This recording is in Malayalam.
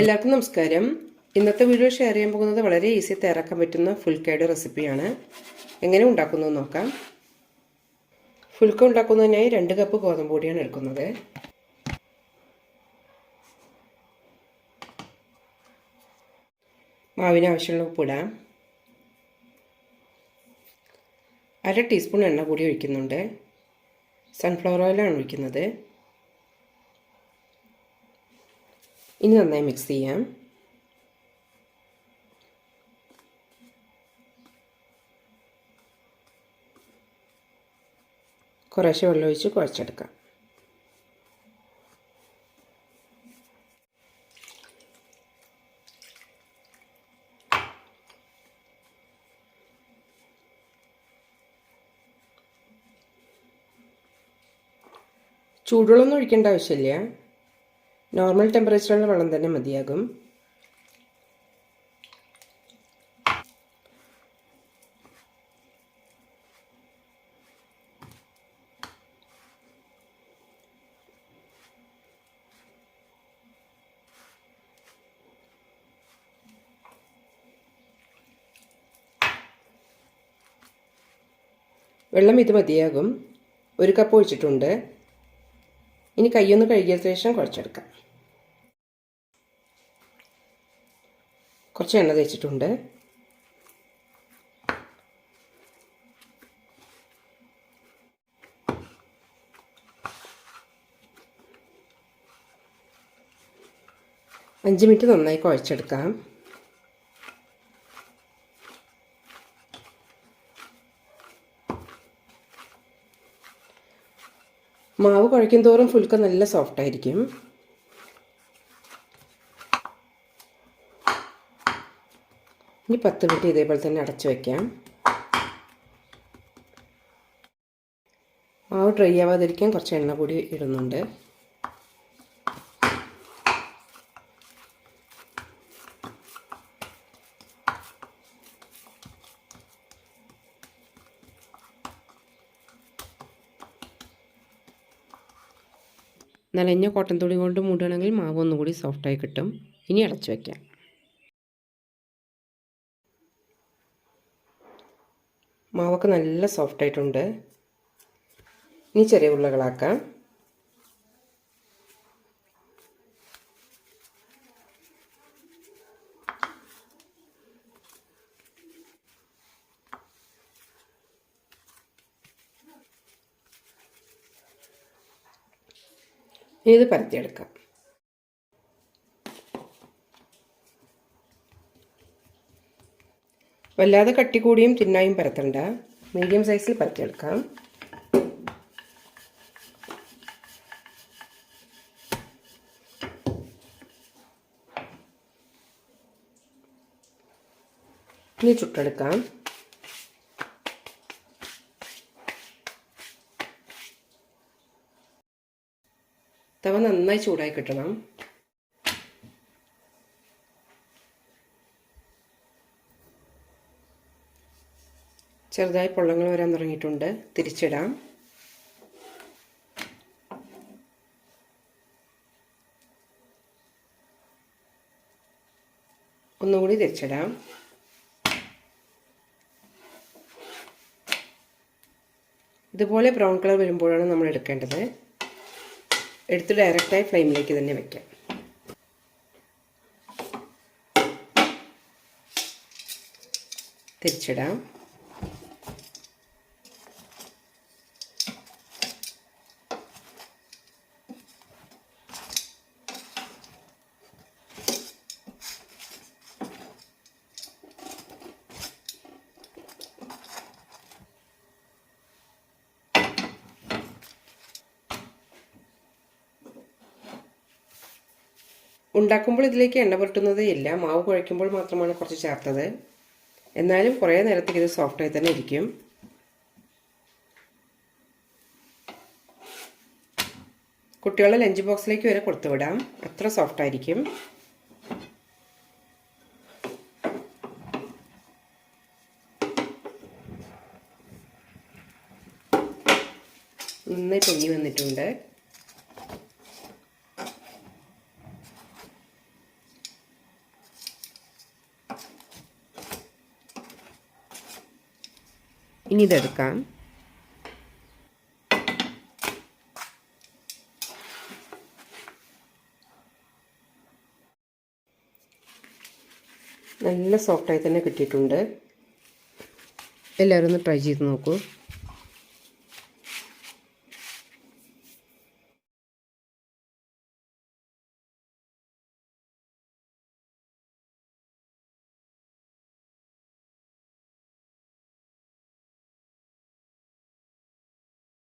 എല്ലാവർക്കും നമസ്കാരം. ഇന്നത്തെ വീഡിയോ ഷെയർ ചെയ്യാൻ പോകുന്നത് വളരെ ഈസി തയ്യാറാക്കാൻ പറ്റുന്ന ഫുൽക്കയുടെ റെസിപ്പിയാണ് എങ്ങനെ ഉണ്ടാക്കുന്നത് നോക്കാം. ഫുൽക്ക ഉണ്ടാക്കുന്നതിനായി രണ്ട് കപ്പ് ഗോതമ്പ് പൊടിയാണ് എടുക്കുന്നത്. മാവിന് ആവശ്യമുള്ള ഉപ്പിടാം അര ടീസ്പൂൺ എണ്ണ കൂടി ഒഴിക്കുന്നുണ്ട്. സൺഫ്ലവർ ഓയിലാണ് ഒഴിക്കുന്നത്. ഇനി നന്നായി മിക്സ് ചെയ്യാം. കുറേശ്ശെ വെള്ളം ഒഴിച്ച് കുഴച്ചെടുക്കാം. ചൂടുവെള്ളമൊന്നും ഒഴിക്കേണ്ട ആവശ്യമില്ല. നോർമൽ ടെമ്പറേച്ചറിലുള്ള വെള്ളം തന്നെ മതിയാകും. വെള്ളം ഇത് മതിയാകും. ഒരു കപ്പ് ഒഴിച്ചിട്ടുണ്ട്. ഇനി കൈയൊന്ന് കഴുകിയ ശേഷം കുഴച്ചെടുക്കാം കുറച്ച് എണ്ണ തേച്ചിട്ടുണ്ട്. അഞ്ച് മിനിറ്റ് നന്നായി കുഴച്ചെടുക്കാം. മാവ് കുഴയ്ക്കും തോറും ഫുൽക്ക നല്ല സോഫ്റ്റ് ആയിരിക്കും. ഇനി പത്ത് മിനിറ്റ് ഇതേപോലെ തന്നെ അടച്ചു വയ്ക്കാം മാവ് ഡ്രൈ ആവാതിരിക്കാൻ കുറച്ച് എണ്ണ കൂടി ഇടുന്നുണ്ട്. നനഞ്ഞ കോട്ടൺ തുണി കൊണ്ട് മൂടുകയാണെങ്കിൽ മാവ് ഒന്നുകൂടി സോഫ്റ്റായി കിട്ടും. ഇനി അടച്ചു വയ്ക്കാം മാവൊക്കെ നല്ല സോഫ്റ്റായിട്ടുണ്ട് ഇനി ചെറിയ ഉരുളകളാക്കാം. ഇത് പരത്തിയെടുക്കാം. വല്ലാതെ കട്ടി കൂടിയും തിന്നായും പരത്തണ്ട. മീഡിയം സൈസിൽ പരത്തിയെടുക്കാം. ഇനി ചുട്ടെടുക്കാം. തവ നന്നായി ചൂടായി കിട്ടണം. ചെറുതായി പൊള്ളങ്ങൾ വരാൻ തുടങ്ങിയിട്ടുണ്ട്. തിരിച്ചിടാം. ഒന്നുകൂടി തിരിച്ചിടാം. ഇതുപോലെ ബ്രൗൺ കളർ വരുമ്പോഴാണ് നമ്മൾ എടുക്കേണ്ടത്. എടുത്ത് ഡയറക്റ്റായി ഫ്ലെയിമിലേക്ക് തന്നെ വെക്കാം. തിരിച്ചിടാം. ഉണ്ടാക്കുമ്പോൾ ഇതിലേക്ക് എണ്ണ പുരട്ടുന്നതേ ഇല്ല. മാവ് കുഴയ്ക്കുമ്പോൾ മാത്രമാണ് കുറച്ച് ചേർത്തത്. എന്നാലും കുറേ നേരത്തേക്ക് ഇത് സോഫ്റ്റായി തന്നെ ഇരിക്കും. കുട്ടികളെ ലഞ്ച് ബോക്സിലേക്ക് വരെ കൊടുത്തുവിടാം. അത്ര സോഫ്റ്റ് ആയിരിക്കും. നന്നായി പൊങ്ങി വന്നിട്ടുണ്ട്. ഇനി ഇതെടുക്കാം. നല്ല സോഫ്റ്റായി തന്നെ കിട്ടിയിട്ടുണ്ട്. എല്ലാവരും ഒന്ന് ട്രൈ ചെയ്ത് നോക്കൂ.